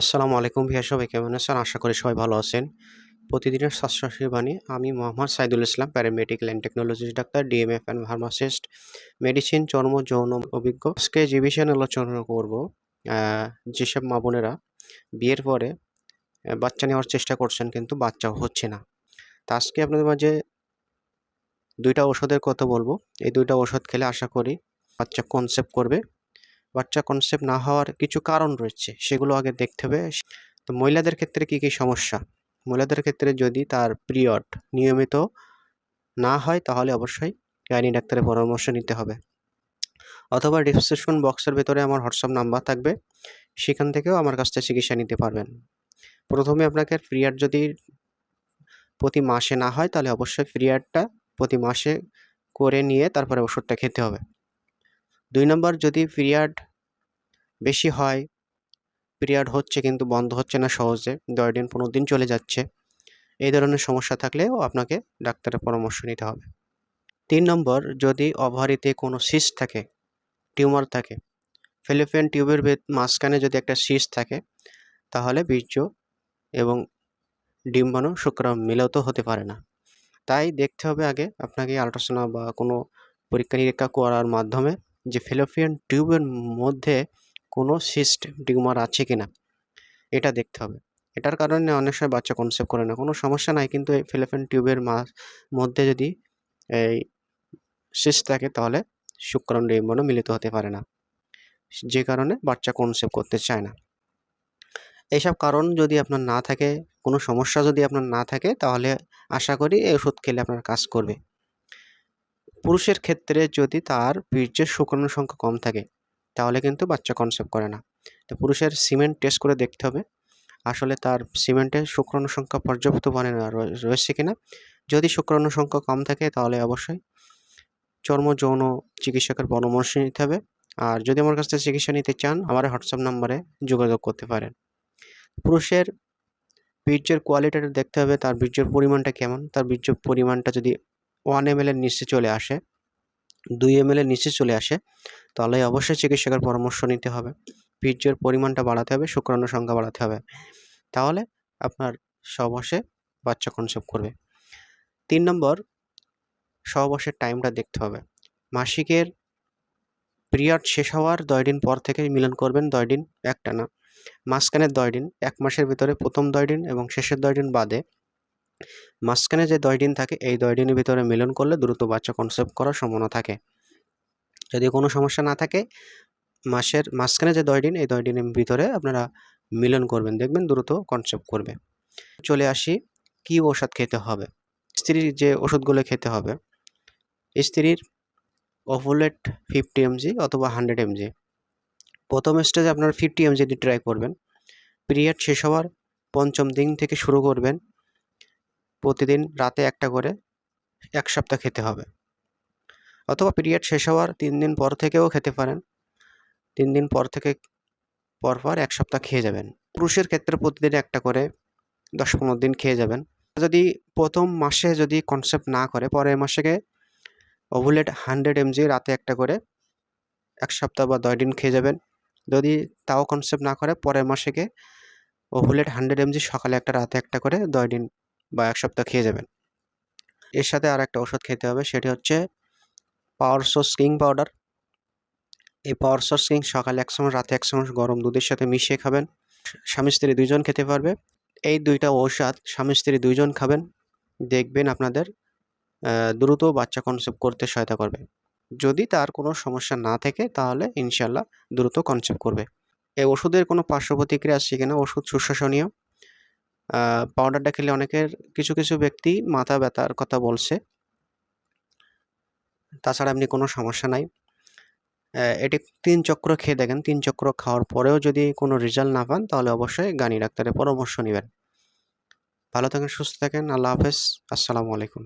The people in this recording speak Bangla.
আসসালামু আলাইকুম ভিয়া সবাই কেমন আছেন? আশা করি সবাই ভালো আছেন। প্রতিদিনের স্বাস্থ্যসাথী বাণী, আমি Mohammad Saidul Islam paramedical and technologist doctor DMF and pharmacist medicine চর্ম, যৌন অভিজ্ঞ। আজকে যে বিষয়ে আলোচনা করব যেসব মা বোনেরা বিয়ের পরে বাচ্চা নেওয়ার চেষ্টা করছেন কিন্তু বাচ্চা হচ্ছে না। তা আজকে আপনাদের মাঝে দুইটা ওষুধের কথা বলব। এই দুইটা ওষুধ খেলে আশা করি বাচ্চা কনসেপ্ট করবে। বাচ্চা কনসেপ্ট না হওয়ার কিছু কারণ রয়েছে, সেগুলো আগে দেখতে হবে। তো মহিলাদের ক্ষেত্রে কি কি সমস্যা? মহিলাদের ক্ষেত্রে যদি তার পিরিয়ড নিয়মিত না হয়, তাহলে অবশ্যই গাইনি ডাক্তারের পরামর্শ নিতে হবে। অথবা ডিসক্রিপশন বক্সের ভেতরে আমার হোয়াটসঅ্যাপ নাম্বার থাকবে, সেখান থেকেও আমার কাছ থেকে চিকিৎসা নিতে পারবেন। প্রথমে আপনাকে পিরিয়ড যদি প্রতি মাসে না হয়, তাহলে অবশ্যই পিরিয়ডটা প্রতি মাসে করে নিয়ে তারপরে ওষুধটা খেতে হবে। দুই নম্বর, যদি পিরিয়ড বেশি হয়, পিরিয়ড হচ্ছে কিন্তু বন্ধ হচ্ছে না সহজে, দশ দিন, পনেরো দিন চলে যাচ্ছে, এই ধরনের সমস্যা থাকলেও আপনাকে ডাক্তারের পরামর্শ নিতে হবে। তিন নম্বর, যদি ওভারিতে কোনো সিস্ট থাকে টিউমার থাকে ফিলিপিন টিউবের মাঝখানে যদি একটা সিস্ট থাকে, তাহলে বীর্য এবং ডিম্বাণু শুক্রাণু মিলত হতে পারে না। তাই দেখতে হবে আগে আপনাকে আল্ট্রাসাউন্ড বা কোনো পরীক্ষা নিরীক্ষা করার মাধ্যমে যে ফিলোপিয়ান টিউবের মধ্যে কোনো সিস্ট টিউমার আছে কিনা, এটা দেখতে হবে। এটার কারণে অনেক সময় বাচ্চা কনসেপ্ট করে না, কোনো সমস্যা নাই, কিন্তু এই ফিলোপিয়ান টিউবের মধ্যে যদি এই সিস্ট থাকে, তাহলে শুক্রাণু ডিম্বাণু মিলিত হতে পারে না, যে কারণে বাচ্চা কনসেপ্ট করতে চায় না। এইসব কারণ যদি আপনার না থাকে, কোনো সমস্যা যদি আপনার না থাকে, তাহলে আশা করি এই ওষুধ খেলে আপনার কাজ করবে। পুরুষের ক্ষেত্রে যদি তার বীর্যের শুক্রাণু সংখ্যা কম থাকে, তাহলে কিন্তু বাচ্চা কনসেপ্ট করে না। তো পুরুষের সিমেন্ট টেস্ট করে দেখতে হবে, আসলে তার সিমেন্টের শুক্রাণু সংখ্যা পর্যাপ্ত পরিমাণে রয়ে- রয়েছে কিনা। যদি শুক্রাণু সংখ্যা কম থাকে, তাহলে অবশ্যই চর্ম যৌন চিকিৎসকের পরামর্শ নিতে হবে। আর যদি আমার কাছ থেকে চিকিৎসা নিতে চান, আমার হোয়াটসঅ্যাপ নাম্বারে যোগাযোগ করতে পারেন। পুরুষের বীর্যের কোয়ালিটিটা দেখতে হবে, তার বীর্যের পরিমাণটা কেমন, তার বীর্যের পরিমাণটা যদি ওয়ান এম এর নিচে চলে আসে, দুই এম এর নিচে চলে আসে, তাহলে অবশ্যই চিকিৎসকের পরামর্শ নিতে হবে। বীর্যের পরিমাণটা বাড়াতে হবে শুক্রাণু সংখ্যা বাড়াতে হবে। তাহলে আপনার সহবাসে বাচ্চা কনসেপ্ট করবে। তিন নম্বর সহবাসের টাইমটা দেখতে হবে। মাসিকের পিরিয়ড শেষ হওয়ার দশ দিন পর থেকে মিলন করবেন, দশ দিন একটানা। মাঝখানের দশ দিন, এক মাসের ভিতরে প্রথম দশ দিন এবং শেষের দশ দিন বাদে মাঝখানে যে দশ দিন থাকে, এই দশ দিনের ভিতরে মিলন করলে দ্রুত বাচ্চা কনসেপ্ট করার সম্ভাবনা থাকে। যদি কোনো সমস্যা না থাকে, মাসের মাঝখানে যে দশ দিন, এই দশ দিনের ভিতরে আপনারা মিলন করবেন, দেখবেন দ্রুত কনসেপ্ট করবে। চলে আসি, কি ওষুধ খেতে হবে? স্ত্রীর যে ওষুধগুলো খেতে হবে, স্ত্রীর অফুলেট ফিফটি এমজি অথবা হান্ড্রেড এমজি প্রথম স্টেজে আপনারা ফিফটি এমজি দিয়ে ট্রাই করবেন। পিরিয়ড শেষ হওয়ার পঞ্চম দিন থেকে শুরু করবেন। প্রতিদিন রাতে একটা করে এক সপ্তাহ খেতে হবে। অথবা পিরিয়ড শেষ হওয়ার তিন দিন পর থেকেও খেতে পারেন। তিন দিন পর থেকে, পর পর এক সপ্তাহ খেয়ে যাবেন। পুরুষের ক্ষেত্রে প্রতিদিন একটা করে দশ পনেরো দিন খেয়ে যাবেন। যদি প্রথম মাসে যদি কনসেপ্ট না করে, পরের মাসে ওভুলেট হান্ড্রেড এমজি রাতে একটা করে এক সপ্তাহ বা দশ দিন খেয়ে যাবেন। যদি তাও কনসেপ্ট না করে, পরের মাসেকে ওভুলেট হান্ড্রেড এমজি সকালে একটা, রাতে একটা করে দশ দিন বা এক সপ্তাহ খেয়ে যাবেন। এর সাথে আর একটা ওষুধ খেতে হবে, সেটি হচ্ছে পাওয়ার সোর্স কিং পাউডার। এই পাওয়ার সোর্স কিং সকালে এক চামচ, রাতে এক চামচ গরম দুধের সাথে মিশিয়ে খাবেন। স্বামী স্ত্রী দুইজন খেতে পারবে। এই দুইটা ঔষধ স্বামী স্ত্রী দুইজন খাবেন, দেখবেন আপনাদের দ্রুত বাচ্চা কনসেপ্ট করতে সহায়তা করবে। যদি তার কোনো সমস্যা না থাকে, তাহলে ইনশাল্লাহ দ্রুত কনসেপ্ট করবে। এই ওষুধের কোনো পার্শ্ব প্রতিক্রিয়া আছে কিনা? ওষুধ সুশাসনীয় পাউডারটা খেলে অনেকের কিছু কিছু ব্যক্তি মাথা ব্যথার কথা বলছে। তাছাড়া এমনি কোনো সমস্যা নাই। এটি তিন চক্র খেয়ে দেখেন, তিন চক্র খাওয়ার পরেও যদি কোনো রেজাল্ট না পান, তাহলে অবশ্যই গানি ডাক্তারের পরামর্শ নেবেন। ভালো থাকেন, সুস্থ থাকেন, আল্লাহ হাফেজ, আসসালামু আলাইকুম।